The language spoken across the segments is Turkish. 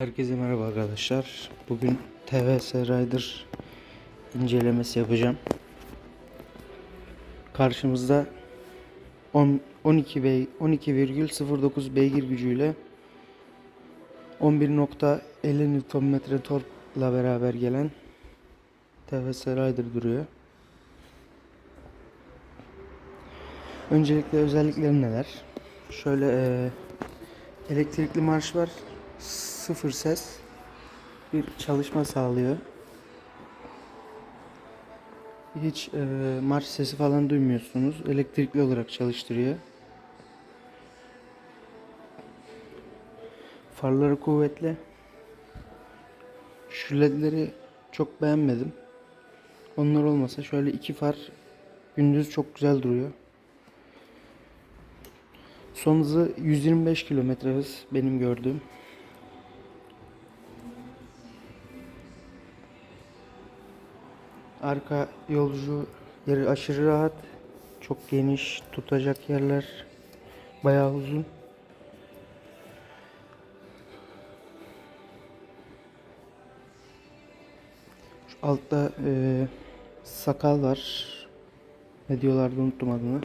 Herkese merhaba arkadaşlar. Bugün TVS Rider incelemesi yapacağım. Karşımızda 10 12 bey 12,09 beygir gücüyle 11.50 Nm torkla beraber gelen TVS Rider duruyor. Öncelikle özellikleri neler? Şöyle eee, elektrikli marş var. Sıfır ses. Bir çalışma sağlıyor. Hiç eee marş sesi falan duymuyorsunuz. Elektrikli olarak çalıştırıyor. Farları kuvvetli. Şu ledleri çok beğenmedim. Onlar olmasa şöyle iki far gündüz çok güzel duruyor. Son hızı 125 km hız benim gördüğüm. Arka yolcu yeri aşırı rahat. Çok geniş, tutacak yerler bayağı uzun. Şu altta eee, sakal var. Ne diyorlardı unuttum adını.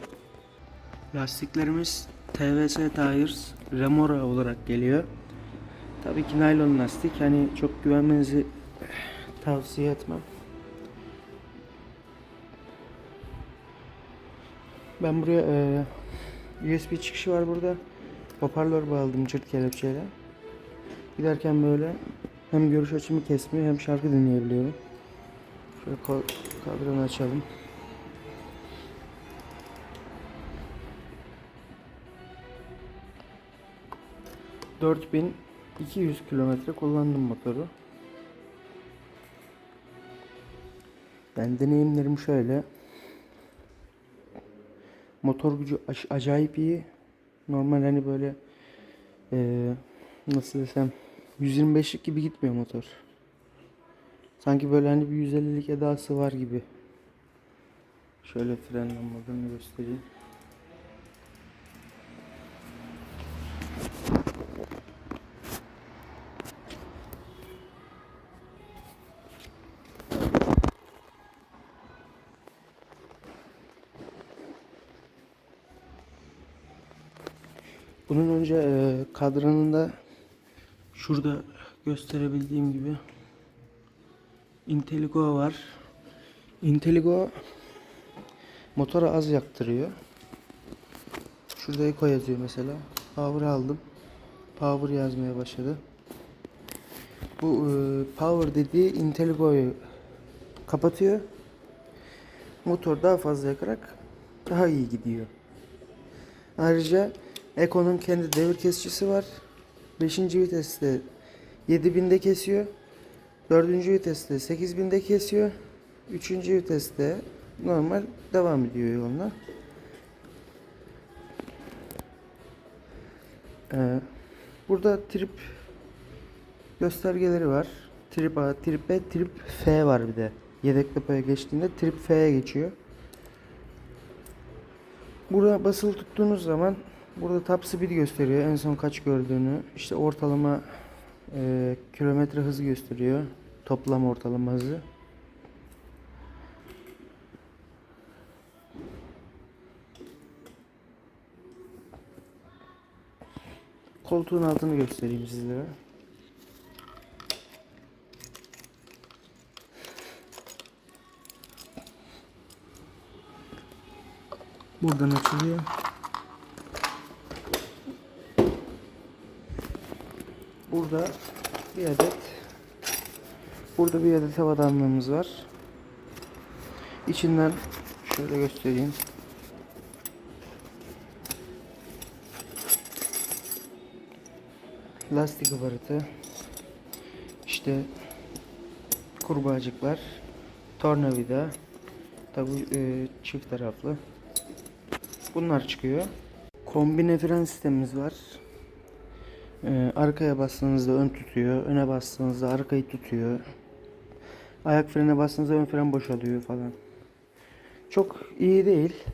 Lastiklerimiz TVS Tires Remora olarak geliyor. Tabii ki naylon lastik. Hani çok güvenmenizi tavsiye etmem. Ben buraya e, USB çıkışı var burada. Hoparlör bağladım cırt kelepçeyle. Giderken böyle hem görüş açımı kesmiyor hem şarkı dinleyebiliyorum. Şöyle kadranı açalım. ...4200 kilometre kullandım motoru. Yani deneyimlerim şöyle. Motor gücü acayip iyi. Normal hani böyle eee, nasıl desem 125'lik gibi gitmiyor motor. Sanki böyle hani bir 150'lik edası var gibi. Şöyle fren lambalarını göstereyim. Bunun önce e, kadranında şurada gösterebildiğim gibi Inteligo var. Inteligo motora az yaktırıyor. Şurada Eco yazıyor mesela. Power aldım. Power yazmaya başladı. Bu e, power dediği Inteligo'yu kapatıyor. Motor daha fazla yakarak daha iyi gidiyor. Ayrıca Eco'nun kendi devir kesicisi var. 5. viteste 7000'de kesiyor. 4. viteste 8000'de kesiyor. 3. viteste normal devam ediyor yoluna. Ee, burada trip göstergeleri var. Trip A, trip B, trip F var bir de. Yedek depoya geçtiğinde trip F'ye geçiyor. Burada basılı tuttuğunuz zaman burada top speed gösteriyor. En son kaç gördüğünü. İşte ortalama e, kilometre hızı gösteriyor. Toplam ortalama hızı. Koltuğun altını göstereyim sizlere. Buradan açılıyor. Burada bir adet burada bir adet havadanlığımız var. İçinden şöyle göstereyim. Lastik aparatı. İşte kurbağacıklar, tornavida, tabi e, çift taraflı. Bunlar çıkıyor. Kombine fren sistemimiz var. Ee, arkaya bastığınızda ön tutuyor. Öne bastığınızda arkayı tutuyor. Ayak frene bastığınızda ön fren boşalıyor falan. Çok iyi değil.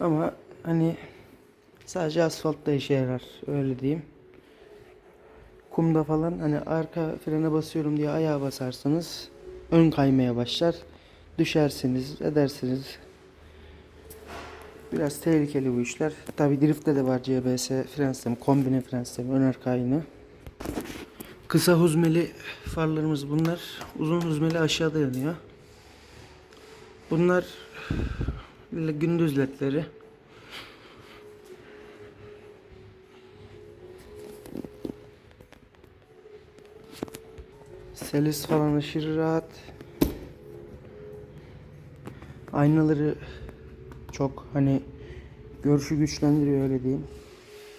Ama hani Sadece asfaltta işe yarar. Öyle diyeyim. Kumda falan hani arka frene basıyorum diye ayağa basarsanız ön kaymaya başlar. Düşersiniz, edersiniz. Biraz tehlikeli bu işler. Tabi driftte de var CBS fren sistemi, kombine fren sistemi, ön arka aynı. Kısa huzmeli farlarımız bunlar. Uzun huzmeli aşağıda yanıyor. Bunlar gündüz ledleri. Selis falan aşırı rahat. Aynaları çok hani görüşü güçlendiriyor öyle diyeyim.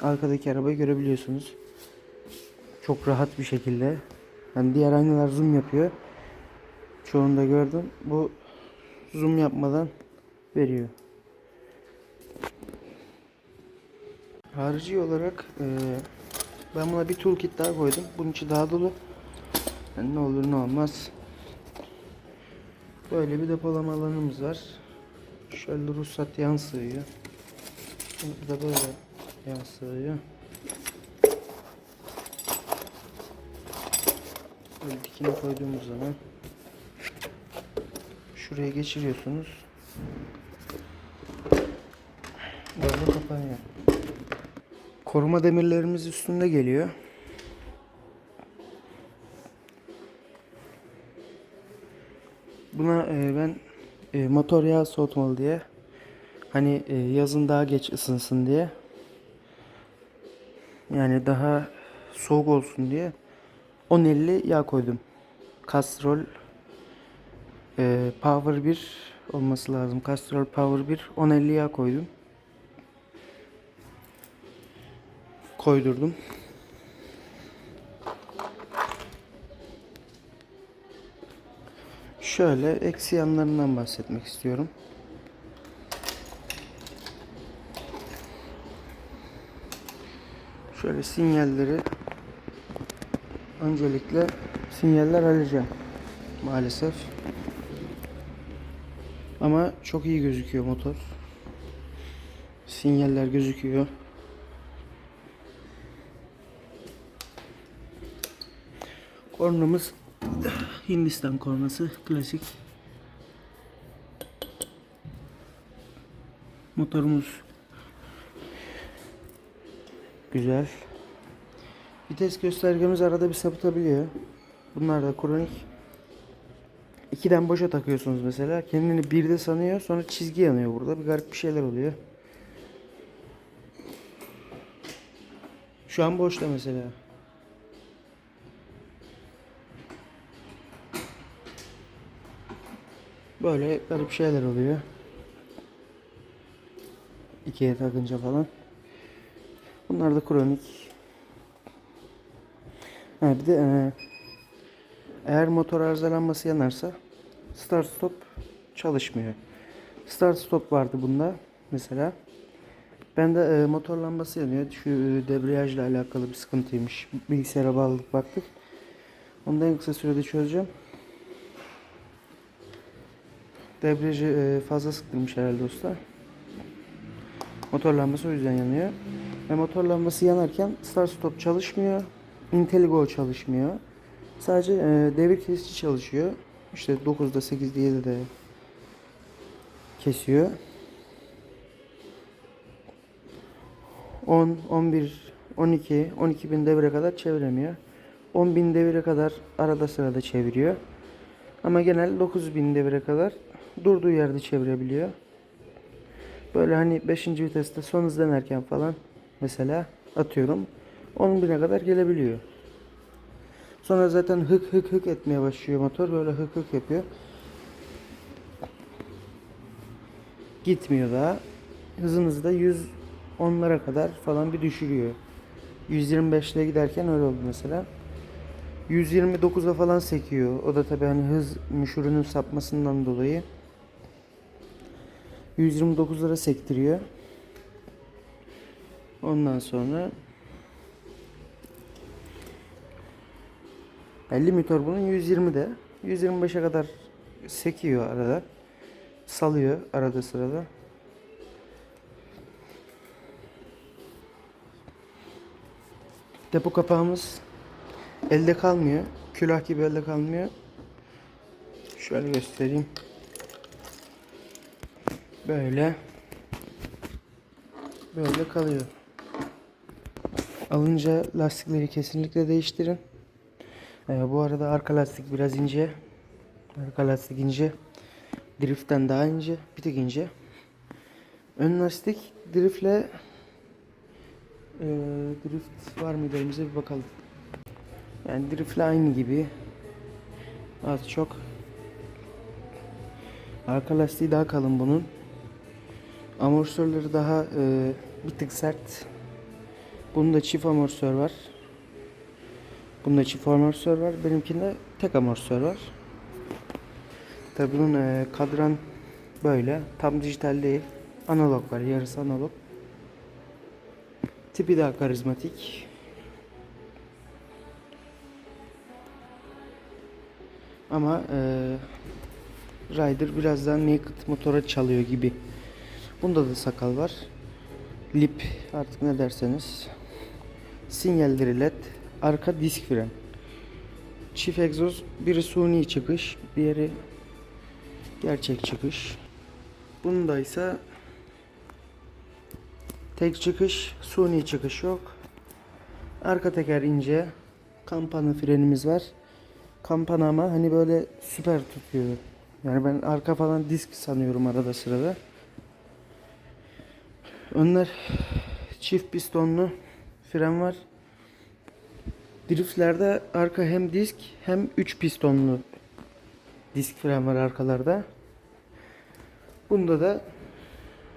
Arkadaki arabayı görebiliyorsunuz. Çok rahat bir şekilde. Hani diğer aynalar zoom yapıyor. Çoğunda gördüm. Bu zoom yapmadan veriyor. Harici olarak eee, ben buna bir toolkit daha koydum. Bunun içi daha dolu. Yani ne olur ne olmaz. Böyle bir depolama alanımız var. Şöyle ruhsat yan sığıyor. Bu da böyle yan. Böyle dikine koyduğumuz zaman şuraya geçiriyorsunuz. Böyle kapanıyor. Koruma demirlerimiz üstünde geliyor. Buna e, ben e, motor yağı soğutmalı diye hani e, yazın daha geç ısınsın diye yani daha soğuk olsun diye 1050 yağ koydum. Castrol e, Power 1 olması lazım. Castrol Power 1 1050 yağ koydum. Koydurdum. Şöyle eksi yanlarından bahsetmek istiyorum. Şöyle sinyalleri öncelikle sinyaller alacağım maalesef. Ama çok iyi gözüküyor motor. Sinyaller gözüküyor. Kornamız Hindistan kornası klasik. Motorumuz güzel. Vites göstergemiz arada bir sapıtabiliyor. Bunlar da kronik. İkiden boşa takıyorsunuz mesela. Kendini birde sanıyor. Sonra çizgi yanıyor burada. Bir garip bir şeyler oluyor. Şu an boşta mesela. Böyle garip şeyler oluyor. İkiye takınca falan. Bunlar da kronik. Ha, bir de e, eğer motor arızalanması yanarsa start stop çalışmıyor. Start stop vardı bunda mesela. Ben de e, motor lambası yanıyor. Şu e, debriyajla alakalı bir sıkıntıymış. Bilgisayara bağladık baktık. Onu da en kısa sürede çözeceğim. Debriyajı e, fazla sıktırmış herhalde usta. Motor lambası o yüzden yanıyor. Ve motor lambası yanarken start stop çalışmıyor. Inteligo çalışmıyor. Sadece e, devir kesici çalışıyor. İşte 9'da 8'de 7'de kesiyor. 10, 11, 12, 12 bin devire kadar çeviremiyor. 10 bin devire kadar arada sırada çeviriyor. Ama genel 9 bin devire kadar durduğu yerde çevirebiliyor. Böyle hani 5. viteste son hız denerken falan mesela atıyorum 10 bine kadar gelebiliyor. Sonra zaten hık hık hık etmeye başlıyor motor. Böyle hık hık yapıyor. Gitmiyor daha. Hızınızı da 110'lara kadar falan bir düşürüyor. 125 ile giderken öyle oldu mesela. 129'a falan sekiyor. O da tabii hani hız müşürünün sapmasından dolayı. 129'lara sektiriyor. Ondan sonra 50 motor bunun 120'de. 125'e kadar sekiyor arada. Salıyor arada sırada. Depo kapağımız elde kalmıyor. Külah gibi elde kalmıyor. Şöyle göstereyim. Böyle. Böyle kalıyor. Alınca lastikleri kesinlikle değiştirin. Ee, bu arada arka lastik biraz ince. Arka lastik ince. Drift'ten daha ince. Bir tık ince. Ön lastik driftle ee, drift var mıydı elimize bir bakalım. Yani driftle aynı gibi. Az çok. Arka lastiği daha kalın bunun. Amortisörleri daha e, bir tık sert. Bunda çift amortisör var. Bunda çift amortisör var. Benimkinde tek amortisör var. Tabi bunun e, kadran böyle. Tam dijital değil. Analog var. Yarısı analog. Tipi daha karizmatik. Ama e, Rider biraz daha naked motora çalıyor gibi. Bunda da sakal var. Lip artık ne derseniz. Sinyalleri led. Arka disk fren. Çift egzoz. Biri suni çıkış. Diğeri gerçek çıkış. Bunda ise tek çıkış. Suni çıkış yok. Arka teker ince. Kampana frenimiz var. Kampana ama hani böyle süper tutuyor. Yani ben arka falan disk sanıyorum arada sırada. Önler çift pistonlu fren var. Driftlerde arka hem disk hem 3 pistonlu disk fren var arkalarda. Bunda da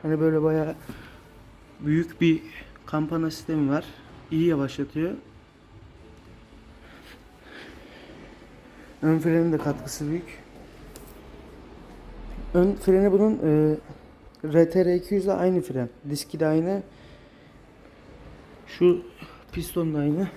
hani böyle bayağı büyük bir kampana sistemi var. İyi yavaşlatıyor. Ön frenin de katkısı büyük. Ön freni bunun e, RTR 200 ile aynı fren. Diski de aynı. Şu piston da aynı.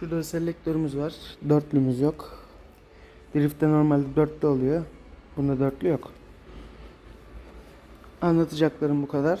Şurada selektörümüz var. Dörtlümüz yok. Drift'te normalde dörtlü oluyor. Bunda dörtlü yok. Anlatacaklarım bu kadar.